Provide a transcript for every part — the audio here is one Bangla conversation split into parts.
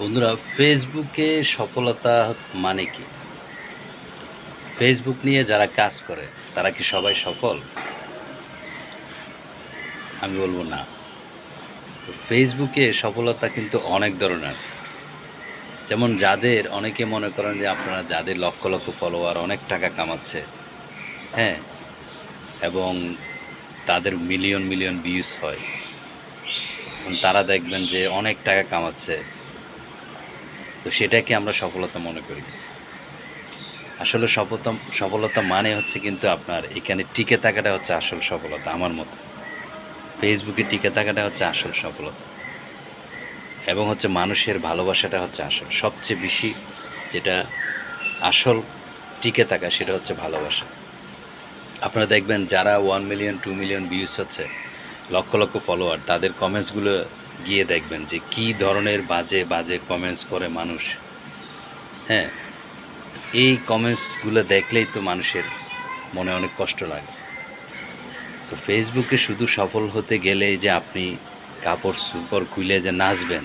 বন্ধুরা, ফেসবুকে সফলতা মানে কি? ফেসবুক নিয়ে যারা কাজ করে, তারা কি সবাই সফল? আমি বলব না। তো ফেসবুকে সফলতা কিন্তু অনেক ধরনের আছে। যেমন যাদের, অনেকে মনে করেন যে আপনারা যাদের লক্ষ লক্ষ ফলোয়ার অনেক টাকা কামাচ্ছে হ্যাঁ? এবং তাদের মিলিয়ন মিলিয়ন ভিউজ হয়। তারা দেখবেন যে অনেক টাকা কামাচ্ছে। তো সেটাকে আমরা সফলতা মনে করি। আসলে সফলতা সফলতা মানে হচ্ছে কিন্তু আপনার এখানে টিকে থাকাটা হচ্ছে আসল সফলতা আমার মতো। ফেসবুকে টিকে থাকাটা হচ্ছে আসল সফলতা। এবং হচ্ছে মানুষের ভালোবাসাটা হচ্ছে আসল। সবচেয়ে বেশি যেটা আসল টিকে থাকা সেটা হচ্ছে ভালোবাসা। আপনারা দেখবেন যারা one million two million views হচ্ছে, লক্ষ লক্ষ ফলোয়ার তাদের কমেন্টসগুলো গিয়ে দেখবেন যে কি ধরনের বাজে বাজে কমেন্টস করে মানুষ। হ্যাঁ এই কমেন্টসগুলো দেখলেই তো মানুষের মনে অনেক কষ্ট লাগে। সো ফেসবুকে শুধু সফল হতে গেলে যে আপনি কাপড় সুপড় খুলে যে নাচবেন,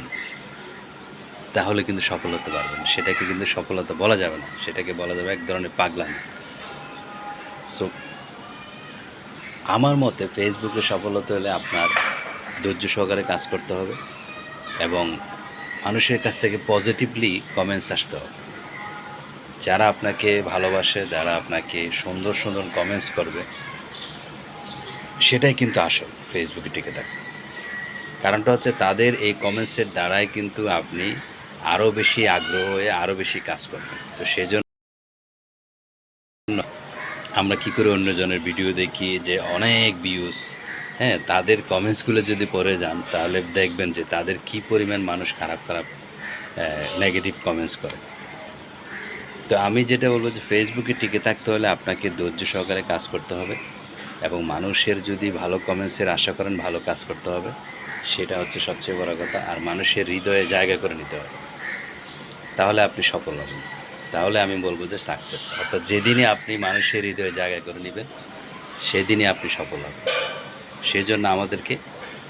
তাহলে কিন্তু সফল হতে পারবেন। সেটাকে কিন্তু সফলতা বলা যাবে না। সেটাকে বলা যাবে এক ধরনের পাগলামি। সো আমার মতে ফেসবুকে সফল হতে হলে আপনার ধৈর্য সহকারে কাজ করতে হবে এবং মানুষের কাছ থেকে পজিটিভলি কমেন্টস আসতে হবে। যারা আপনাকে ভালোবাসে, যারা আপনাকে সুন্দর সুন্দর কমেন্টস করবে, সেটাই কিন্তু আসল ফেসবুকে টিকে থাকে। কারণটা হচ্ছে তাদের এই কমেন্টসের দ্বারাই কিন্তু আপনি আরও বেশি আগ্রহ হয়ে আরও বেশি কাজ করবেন। তো সেজন্য আমরা কি করে অন্যজনের ভিডিও দেখি যে অনেক ভিউজ হ্যাঁ তাদের কমেন্টসগুলো যদি পড়ে যান, তাহলে দেখবেন যে তাদের কি পরিমাণ মানুষ খারাপ খারাপ নেগেটিভ কমেন্টস করে। তো আমি যেটা বলব যে ফেসবুকে টিকে থাকতে হলে আপনাকে ধৈর্য সহকারে কাজ করতে হবে এবং মানুষের যদি ভালো কমেন্টসের আশা করেন, ভালো কাজ করতে হবে। সেটা হচ্ছে সবচেয়ে বড় কথা, আর মানুষের হৃদয়ে জায়গা করে নিতে হবে। তাহলে আপনি সফল হবেন। তাহলে আমি বলব যে সাকসেস অর্থাৎ যেদিনই আপনি মানুষের হৃদয়ে জায়গা করে নেবেন, সেদিনই আপনি সফল হবেন। সেই জন্য আমাদেরকে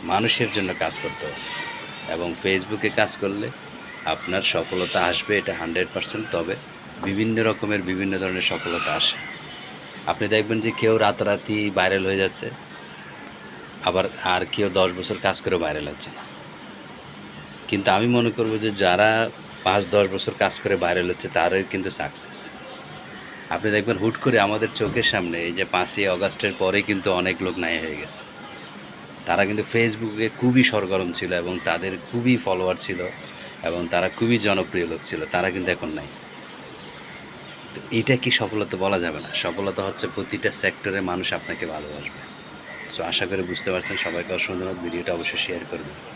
মানুষের জন্য কাজ করতে হবে। এবং ফেসবুকে কাজ করলে আপনার সফলতা আসবে, এটা হান্ড্রেড পার্সেন্ট। তবে বিভিন্ন রকমের বিভিন্ন ধরনের সফলতা আসে। আপনি দেখবেন যে কেউ রাতারাতি ভাইরাল হয়ে যাচ্ছে, আবার আর কেউ দশ বছর কাজ করে ভাইরাল হচ্ছে না। কিন্তু আমি মনে করব যে যারা পাঁচ দশ বছর কাজ করে ভাইরাল হচ্ছে, তারাই কিন্তু সাকসেস আপনি দেখবেন হুট করে আমাদের চোখের সামনে এই যে পাঁচই অগাস্টের পরে কিন্তু অনেক লোক নাই হয়ে গেছে। তারা কিন্তু ফেসবুকে খুবই সরগরম ছিল এবং তাদের খুবই ফলোয়ার ছিল এবং তারা খুবই জনপ্রিয় লোক ছিল, তারা কিন্তু এখন নাই। তো এটা কি সফলতা বলা যাবে না? সফলতা হচ্ছে প্রতিটা সেক্টরে মানুষ আপনাকে ভালোবাসবে। সো আশা করি বুঝতে পারছেন। সবাইকে অসুবিধা ভিডিওটা অবশ্যই শেয়ার করবেন